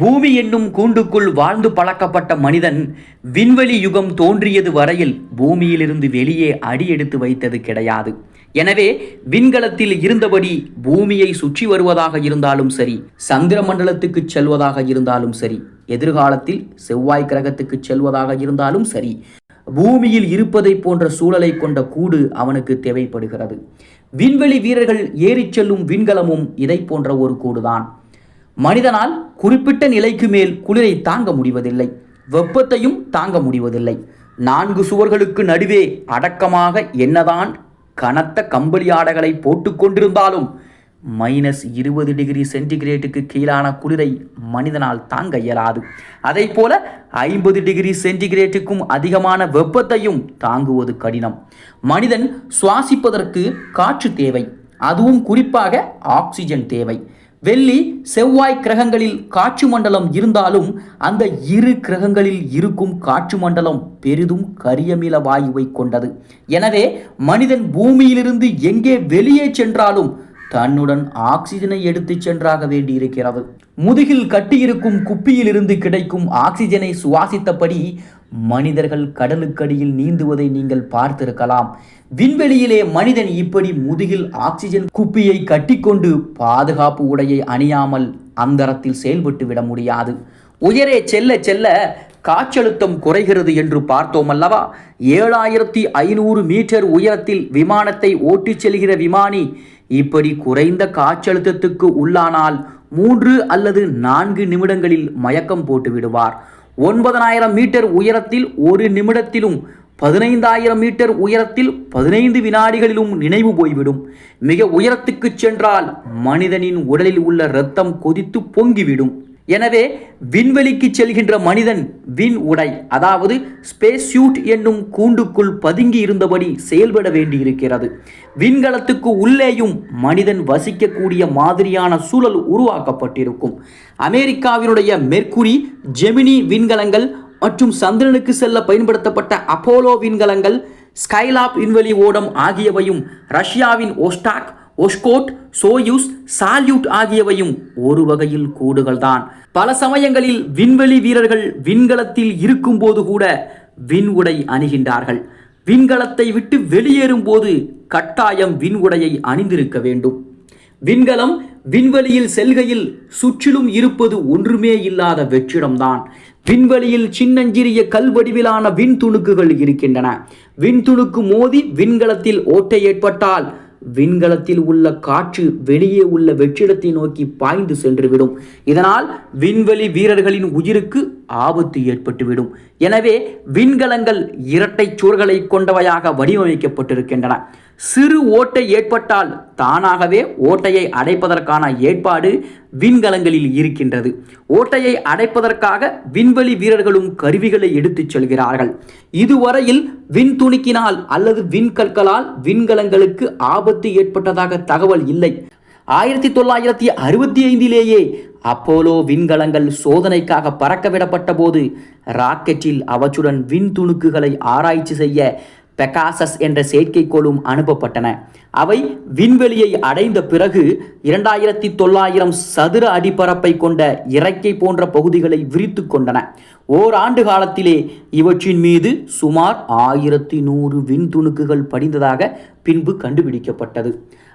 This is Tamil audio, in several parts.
பூமி என்னும் கூண்டுக்குள் வாழ்ந்து பழக்கப்பட்ட மனிதன் விண்வெளி யுகம் தோன்றியது வரையில் பூமியிலிருந்து வெளியே அடியெடுத்து வைத்தது கிடையாது. எனவே விண்கலத்தில் இருந்தபடி பூமியை சுற்றி வருவதாக இருந்தாலும் சரி சந்திர மண்டலத்துக்கு செல்வதாக இருந்தாலும் சரி எதிர்காலத்தில் செவ்வாய் கிரகத்துக்கு செல்வதாக இருந்தாலும் சரி பூமியில் இருப்பதை போன்ற சூழலை கொண்ட கூடு அவனுக்கு தேவைப்படுகிறது. விண்வெளி வீரர்கள் ஏறிச் செல்லும் விண்கலமும் இதை போன்ற ஒரு கூடுதான். மனிதனால் குறிப்பிட்ட நிலைக்கு மேல் குளிரை தாங்க முடிவதில்லை. வெப்பத்தையும் தாங்க முடிவதில்லை. நான்கு சுவர்களுக்கு நடுவே அடக்கமாக என்னதான் கனத்த கம்பளி ஆடைகளை போட்டுக்கொண்டிருந்தாலும் மைனஸ் இருபது டிகிரி சென்டிகிரேட்டுக்கு கீழான குளிரை மனிதனால் தாங்க இயலாது. அதை போல ஐம்பது டிகிரி சென்டிகிரேட்டுக்கும் அதிகமான வெப்பத்தையும் தாங்குவது கடினம். மனிதன் சுவாசிப்பதற்கு காற்று தேவை. அதுவும் குறிப்பாக ஆக்சிஜன் தேவை. வெள்ளி செவ்வாய் கிரகங்களில் காற்று மண்டலம் இருந்தாலும் அந்த இரு கிரகங்களில் இருக்கும் காற்று மண்டலம் பெரிதும் கரியமில வாயுவை கொண்டது. எனவே மனிதன் பூமியிலிருந்து எங்கே வெளியே சென்றாலும் தன்னுடன் ஆக்சிஜனை எடுத்துச் சென்றாக வேண்டியிருக்கிறது. முதுகில் கட்டியிருக்கும் குப்பியிலிருந்து கிடைக்கும் ஆக்சிஜனை சுவாசித்தபடி மனிதர்கள் கடலுக்கடியில் நீந்துவதை நீங்கள் பார்த்திருக்கலாம். விண்வெளியிலே மனிதன் இப்படி முதுகில் ஆக்சிஜன் குப்பியை கட்டிக்கொண்டு பாதுகாப்பு உடையை அணியாமல் அந்தரத்தில் செயல்பட்டு விட முடியாது. உயரே செல்ல செல்ல காற்றழுத்தம் குறைகிறது என்று பார்த்தோம் அல்லவா? ஏழாயிரத்தி ஐநூறு மீட்டர் உயரத்தில் விமானத்தை ஓட்டிச் செல்கிற விமானி இப்படி குறைந்த காற்றழுத்தத்துக்கு உள்ளானால் மூன்று அல்லது நான்கு நிமிடங்களில் மயக்கம் போட்டு விடுவார். ஒன்பதனாயிரம் மீட்டர் உயரத்தில் ஒரு நிமிடத்திலும் பதினைந்தாயிரம் மீட்டர் உயரத்தில் பதினைந்து வினாடிகளிலும் நினைவு போய்விடும். மிக உயரத்துக்கு சென்றால் மனிதனின் உடலில் உள்ள இரத்தம் கொதித்து பொங்கிவிடும். எனவே விண்வெளிக்கு செல்கின்ற மனிதன் விண் உடை அதாவது ஸ்பேஸ் சூட் என்னும் கூண்டுக்குள் பதுங்கி இருந்தபடி செயல்பட வேண்டியிருக்கிறது. விண்கலத்துக்கு உள்ளேயும் மனிதன் வசிக்கக்கூடிய மாதிரியான சூழல் உருவாக்கப்பட்டிருக்கும். அமெரிக்காவினுடைய மெர்க்குரி ஜெமினி விண்கலங்கள் மற்றும் சந்திரனுக்கு செல்ல பயன்படுத்தப்பட்ட அப்போலோ விண்கலங்கள் ஸ்கைலாப் விண்வெளி ஓடம் ஆகியவையும் ரஷ்யாவின் ஓஸ்டாக் ஒஷ்கோட் சோயூஸ் சால்யூட் ஆகியவையும் ஒரு வகையில் கூடுகள்தான். பல சமயங்களில் விண்வெளி வீரர்கள் விண்கலத்தில் இருக்கும்போது கூட விண் உடை அணிகின்றார்கள். விண்கலத்தை விட்டு வெளியேறும் போது கட்டாயம் விண் உடையை அணிந்திருக்க வேண்டும். விண்கலம் விண்வெளியில் செல்கையில் சுற்றிலும் இருப்பது ஒன்றுமே இல்லாத வெற்றிடம்தான். விண்வெளியில் சின்னஞ்சிறிய கல்வடிவிலான விண்துணுக்குகள் இருக்கின்றன. விண்துணுக்கு மோதி விண்கலத்தில் ஓட்டை ஏற்பட்டால் விண்கலத்தில் உள்ள காற்று வெளியே உள்ள வெற்றிடத்தை நோக்கி பாய்ந்து சென்றுவிடும். இதனால் விண்வெளி வீரர்களின் உயிருக்கு ஆபத்து ஏற்பட்டுவிடும். எனவே விண்கலங்கள் இரட்டை சுவர்களை கொண்டவையாக வடிவமைக்கப்பட்டிருக்கின்றன. சிறு ஓட்டை ஏற்பட்டால் தானாகவே ஓட்டையை அடைப்பதற்கான ஏற்பாடு விண்கலங்களில் இருக்கின்றது. ஓட்டையை அடைப்பதற்காக விண்வெளி வீரர்களும் கருவிகளை எடுத்துச் செல்கிறார்கள். இதுவரையில் விண்துணுக்கினால் அல்லது விண்கற்களால் விண்கலங்களுக்கு ஆபத்து ஏற்பட்டதாக தகவல் இல்லை. ஆயிரத்தி தொள்ளாயிரத்தி அறுபத்தி ஐந்திலேயே அப்போலோ விண்கலங்கள் சோதனைக்காக பறக்கவிடப்பட்ட போது ராக்கெட்டில் அவற்றுடன் விண் துணுக்குகளை ஆராய்ச்சி செய்ய பெகாசஸ் என்ற செயற்கைக்கோளும் அனுப்பப்பட்டன. அவை விண்வெளியை அடைந்த பிறகு இரண்டாயிரத்தி தொள்ளாயிரம் சதுர அடிப்பரப்பை கொண்ட இறக்கை போன்ற பகுதிகளை விரித்து கொண்டன. ஓராண்டு காலத்திலே இவற்றின் மீது சுமார் ஆயிரத்தி நூறு விண்துணுக்குகள் படிந்ததாக பின்பு கண்டுபிடிக்கப்பட்டது.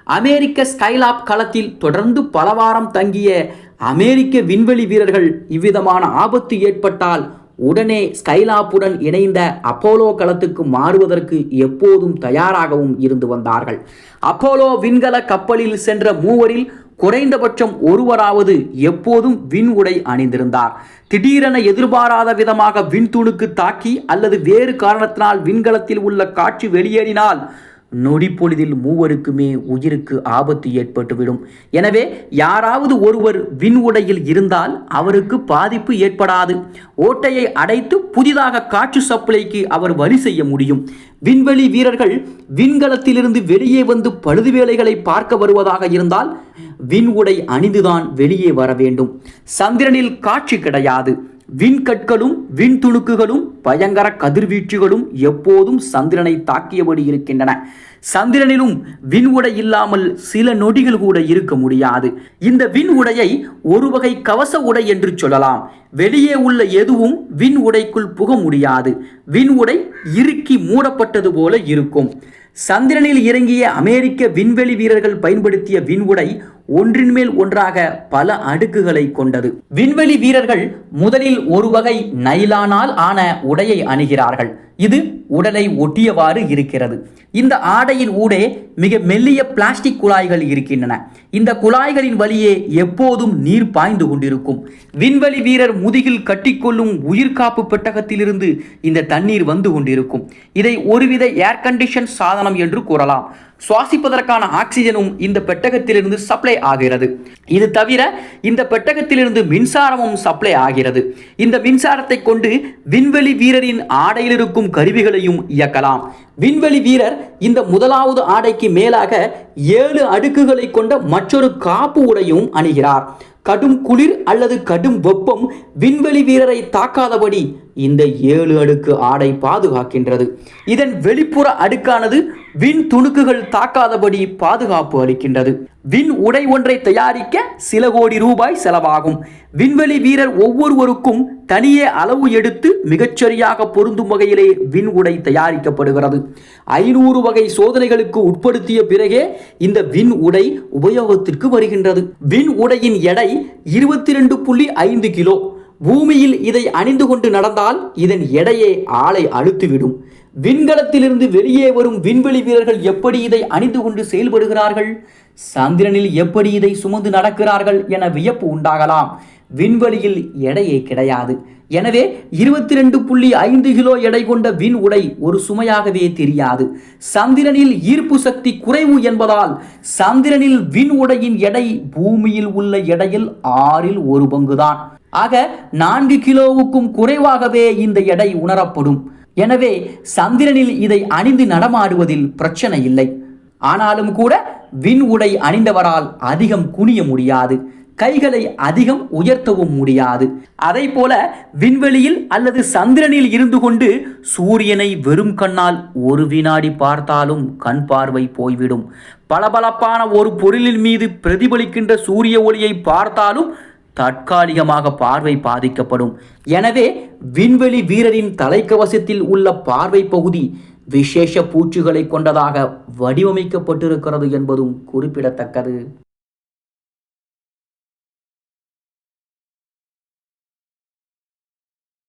அமெரிக்க ஸ்கைலாப் களத்தில் தொடர்ந்து பல வாரம் தங்கிய அமெரிக்க விண்வெளி வீரர்கள் இவ்விதமான ஆபத்து ஏற்பட்டால் உடனே ஸ்கைலாப்புடன் இணைந்த அப்போலோ களத்துக்கு மாறுவதற்கு எப்போதும் தயாராகவும் இருந்து வந்தார்கள். அப்போலோ விண்கல கப்பலில் சென்ற மூவரில் குறைந்தபட்சம் ஒருவராவது எப்போதும் விண் உடை அணிந்திருந்தார். திடீரென எதிர்பாராத விதமாக விண்துணுக்கு தாக்கி அல்லது வேறு காரணத்தினால் விண்கலத்தில் உள்ள காட்சி வெளியேறினால் நொடிப்பொழுதில் மூவருக்குமே உயிருக்கு ஆபத்து ஏற்பட்டுவிடும். எனவே யாராவது ஒருவர் விண் உடையில் இருந்தால் அவருக்கு பாதிப்பு ஏற்படாது. ஓட்டையை அடைத்து புதிதாக காற்று சப்ளைக்கு அவர் வழி செய்ய முடியும். விண்வெளி வீரர்கள் விண்கலத்திலிருந்து வெளியே வந்து பழுது வேலைகளை பார்க்க வருவதாக இருந்தால் விண் உடை அணிந்துதான் வெளியே வர வேண்டும். சந்திரனில் காட்சி கிடையாது. விண்கற்களும் விண்துணுக்குகளும் பயங்கர கதிர்வீச்சுகளும் எப்போதும் சந்திரனை தாக்கியபடி இருக்கின்றன. சந்திரனிலும் விண் உடை இல்லாமல் சில நொடிகள் கூட இருக்க முடியாது. இந்த விண் உடையை ஒரு வகை கவச உடை என்று சொல்லலாம். வெளியே உள்ள எதுவும் விண் உடைக்குள் புக முடியாது. விண் உடை இறுக்கி மூடப்பட்டது போல இருக்கும். சந்திரனில் இறங்கிய அமெரிக்க விண்வெளி வீரர்கள் பயன்படுத்திய விண்வுடை ஒன்றின் மேல் ஒன்றாக பல அடுக்குகளை கொண்டது. விண்வெளி வீரர்கள் முதலில் ஒரு வகை நைலானால் ஆன உடையை அணுகிறார்கள். இது உடலை ஒட்டியவாறு இருக்கிறது. இந்த ஆடையின் ஊடே மிக மெல்லிய பிளாஸ்டிக் குழாய்கள் இருக்கின்றன. இந்த குழாய்களின் வழியே எப்போதும் நீர் பாய்ந்து கொண்டிருக்கும். விண்வெளி வீரர் முதுகில் கட்டிக்கொள்ளும் உயிர்காப்பு பெட்டகத்திலிருந்து இந்த தண்ணீர் வந்து கொண்டிருக்கும். இதை ஒருவித ஏர் கண்டிஷன் சாதனம் என்று கூறலாம். சுவாசிப்பதற்கான ஆக்சிஜனும் இந்த பெட்டகத்திலிருந்து சப்ளை ஆகிறது. இது தவிர இந்த பெட்டகத்திலிருந்து மின்சாரமும் சப்ளை ஆகிறது. இந்த மின்சாரத்தை கொண்டு விண்வெளி வீரரின் ஆடையில் இருக்கும் கருவிகளையும் இயக்கலாம். விண்வெளி வீரர் இந்த முதலாவது ஆடைக்கு மேலாக ஏழு அடுக்குகளை கொண்ட மற்றொரு காப்பு உடையும் அணிகிறார். கடும் குளிர் அல்லது கடும் வெப்பம் விண்வெளி வீரரை தாக்காதபடி இந்த ஏழு அடுக்கு ஆடை பாதுகாக்கின்றது. இதன் வெளிப்புற அடுக்கானது விண் துணுக்குகள் தாக்காதபடி பாதுகாப்பு அளிக்கின்றது. விண் உடை ஒன்றை தயாரிக்க சில கோடி ரூபாய் செலவாகும். விண்வெளி வீரர் ஒவ்வொருவருக்கும் தனியே அளவு எடுத்து மிகச்சரியாக பொருந்தும் வகையிலே விண் உடை தயாரிக்கப்படுகிறது. ஐநூறு வகை சோதனைகளுக்கு உட்படுத்திய பிறகே இந்த விண் உடை உபயோகத்திற்கு வருகின்றது. விண் உடையின் எடை இருபத்தி ரெண்டு புள்ளி ஐந்து கிலோ. பூமியில் இதை அணிந்து கொண்டு நடந்தால் இதன் எடையே ஆளை அழுத்துவிடும். விண்கலத்திலிருந்து வெளியே வரும் விண்வெளி வீரர்கள் எப்படி இதை அணிந்து கொண்டு செயல்படுகிறார்கள்? சந்திரனில் எப்படி இதை சுமந்து நடக்கிறார்கள் என வியப்பு உண்டாகலாம். விண்வெளியில் எடையே கிடையாது. எனவே இருபத்தி ரெண்டு புள்ளி ஐந்து கிலோ எடை கொண்ட விண் உடை ஒரு சுமையாகவே தெரியாது. சந்திரனில் ஈர்ப்பு சக்தி குறைவு என்பதால் சந்திரனில் விண் உடையின் எடை பூமியில் உள்ள எடையில் ஆறில் ஒரு பங்குதான். ஆக நான்கு கிலோவுக்கும் குறைவாகவே இந்த எடை உணரப்படும். எனவே சந்திரனில் இதை அணிந்து நடமாடுவதில் பிரச்சனை இல்லை. ஆனாலும் கூட விண் உடை அணிந்தவரால் அதிகம் குனிய முடியாது. கைகளை அதிகம் உயர்த்தவும் முடியாது. அதை போல விண்வெளியில் அல்லது சந்திரனில் இருந்து கொண்டு சூரியனை வெறும் கண்ணால் ஒரு வினாடி பார்த்தாலும் கண் பார்வை போய்விடும். பளபளப்பான ஒரு பொருளின் மீது பிரதிபலிக்கின்ற சூரிய ஒளியை பார்த்தாலும் தற்காலிகமாக பார்வை பாதிக்கப்படும். எனவே விண்வெளி வீரரின் தலைக்கவசத்தில் உள்ள பார்வை பகுதி விசேஷ பூச்சுகளை கொண்டதாக வடிவமைக்கப்பட்டிருக்கிறது என்பதும் குறிப்பிடத்தக்கது.